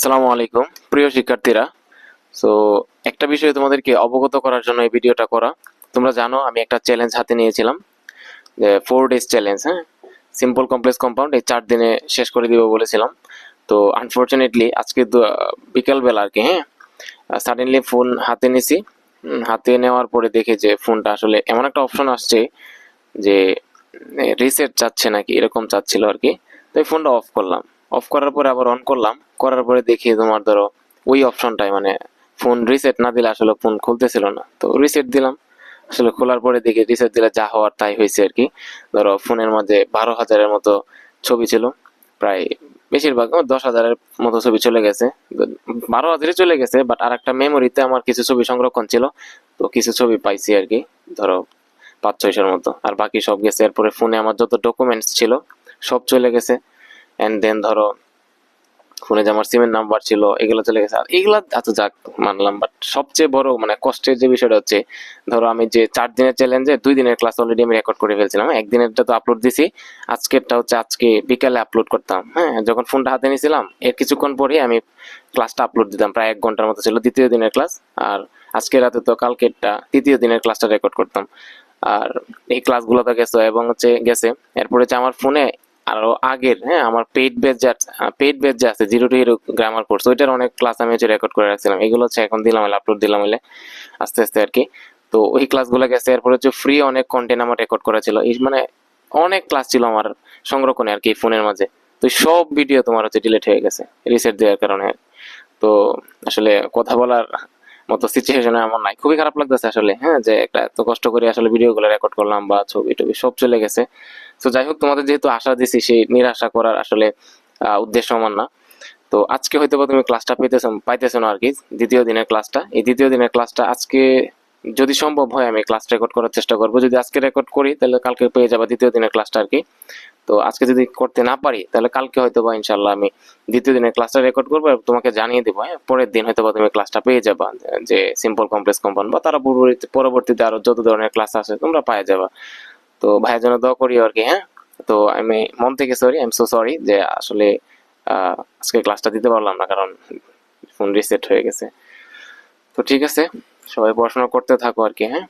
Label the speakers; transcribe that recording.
Speaker 1: সালামু আলাইকুম, প্রিয় শিক্ষার্থীরা। সো একটা বিষয়ে তোমাদেরকে অবগত করার জন্য এই ভিডিওটা করা। তোমরা জানো, আমি একটা চ্যালেঞ্জ হাতে নিয়েছিলাম, যে ফোর ডেজ চ্যালেঞ্জ হ্যাঁ? সিম্পল কমপ্লেক্স কম্পাউন্ড এই চার দিনে শেষ করে দিব বলেছিলাম। তো আনফর্চুনেটলি আজকে বিকালবেলা আর কি হ্যাঁ? সাডেনলি ফোন হাতে নিছি। হাতে নেওয়ার পরে দেখে যে ফোনটা আসলে এমন একটা অপশন আসছে যে রিসেট চাচ্ছে নাকি, এরকম চাচ্ছিল আর কি। তো এই ফোনটা অফ করলাম। অফ করার পরে আবার অন করলাম। করার পরে দেখি তোমার ধরো, ওই অপশনটাই মানে ফোন রিসেট না দিলে আসলে ফোন খুলতেছিল না। তো রিসেট দিলাম। আসলে খোলার পরে দেখি রিসেট দিলে যা হওয়ার তাই হয়েছে আর কি। ধরো ফোনের মধ্যে বারো হাজারের মতো ছবি ছিল। প্রায় বেশিরভাগ দশ হাজারের মতো ছবি চলে গেছে। বারো হাজারে চলে গেছে বাট আর একটা মেমোরিতে আমার কিছু ছবি সংরক্ষণ ছিল। তো কিছু ছবি পাইছি আর কি, ধরো পাঁচ, ছয়শোর মতো। আর বাকি সব গেছে। এরপরে ফোনে আমার যত ডকুমেন্টস ছিল, সব চলে গেছে। অ্যান্ড দেন ধরো, ফোনে যে আমার সিমের নাম্বার ছিল, এগুলো চলে গেছে। আর এগুলা আচ্ছা যাক মানলাম বাট সবচেয়ে বড় মানে কষ্টের যে বিষয়টা হচ্ছে, ধরো আমি যে চার দিনের চ্যালেঞ্জে দুই দিনের ক্লাস অলরেডি আমি রেকর্ড করে ফেলছিলাম। একদিনেরটা তো আপলোড দিছি, আজকেরটা হচ্ছে আজকে বিকালে আপলোড করতাম। হ্যাঁ যখন ফোনটা হাতে নিয়েছিলাম, এর কিছুক্ষণ পরে আমি ক্লাসটা আপলোড দিতাম, প্রায় এক ঘণ্টার মতো ছিল দ্বিতীয় দিনের ক্লাস আর আজকে রাতে তো কালকেরটা তৃতীয় দিনের ক্লাসটা রেকর্ড করতাম। আর এই ক্লাসগুলো তো গেছে, এবং হচ্ছে গেছে। এরপরে হচ্ছে আমার ফোনে আরও আগের হ্যাঁ আমার পেইড বেজ যা পেইড বেজ যা আছে zero to hero grammar course ওইটার অনেক ক্লাস আমি হচ্ছে রেকর্ড করে রাখছিলাম। এগুলো হচ্ছে এখন দিলাম আপলোড দিলাম হলে আস্তে আস্তে আর কি। তো ওই ক্লাসগুলো গেছে, এরপরে হচ্ছে ফ্রি অনেক কন্টেন্ট আমার রেকর্ড করা ছিল। মানে অনেক ক্লাস ছিল আমার সংরক্ষণে আর কি ফোনের মাঝে। তো সব ভিডিও তোমার হচ্ছে ডিলিট হয়ে গেছে রিসেট দেওয়ার কারণে তো আসলে কথা বলার মতো সিচুয়েশনে আমার নাই। খুবই খারাপ লাগতেছে আসলে হ্যাঁ যে একটা এত কষ্ট করে আসলে ভিডিওগুলো রেকর্ড করলাম বা ছবি টবি সব চলে গেছে। তো যাই হোক, তোমাদের যেহেতু আশা দিছি, সেই নিরাশা করার আসলে উদ্দেশ্য আমার না। তো আজকে হয়তো বা তুমি ক্লাসটা পেতেছো পাইতেছো না আর কি, দ্বিতীয় দিনের ক্লাসটা এই দ্বিতীয় দিনের ক্লাসটা আজকে যদি সম্ভব হয়, আমি ক্লাস রেকর্ড করার চেষ্টা করব। যদি আজকে রেকর্ড করি, তাহলে কালকে পেয়ে যাবা দ্বিতীয় দিনের ক্লাসটা আর কি। তো আজকে যদি করতে না পারি, তাহলে কালকে হয়তো বা ইনশাল্লাহ আমি দ্বিতীয় দিনের ক্লাসটা রেকর্ড করব তোমাকে জানিয়ে দেবো হ্যাঁ? পরের দিন হয়তো বা তুমি ক্লাসটা পেয়ে যাবা, যে সিম্পল কমপ্লেক্স কম্পাউন্ড বা তারা পরবর্তীতে আরও যত ধরনের ক্লাস আছে, তোমরা পায়ে যাবা। তো ভাইয়ের জন্য দোয়া করি আর কি হ্যাঁ? তো আমি মন থেকে sorry I am so sorry যে আসলে আজকে ক্লাসটা দিতে পারলাম না কারণ ফোন রিসেট হয়ে গেছে। তো ঠিক আছে, সবাই পড়াশোনা করতে থাকো আর কি হ্যাঁ?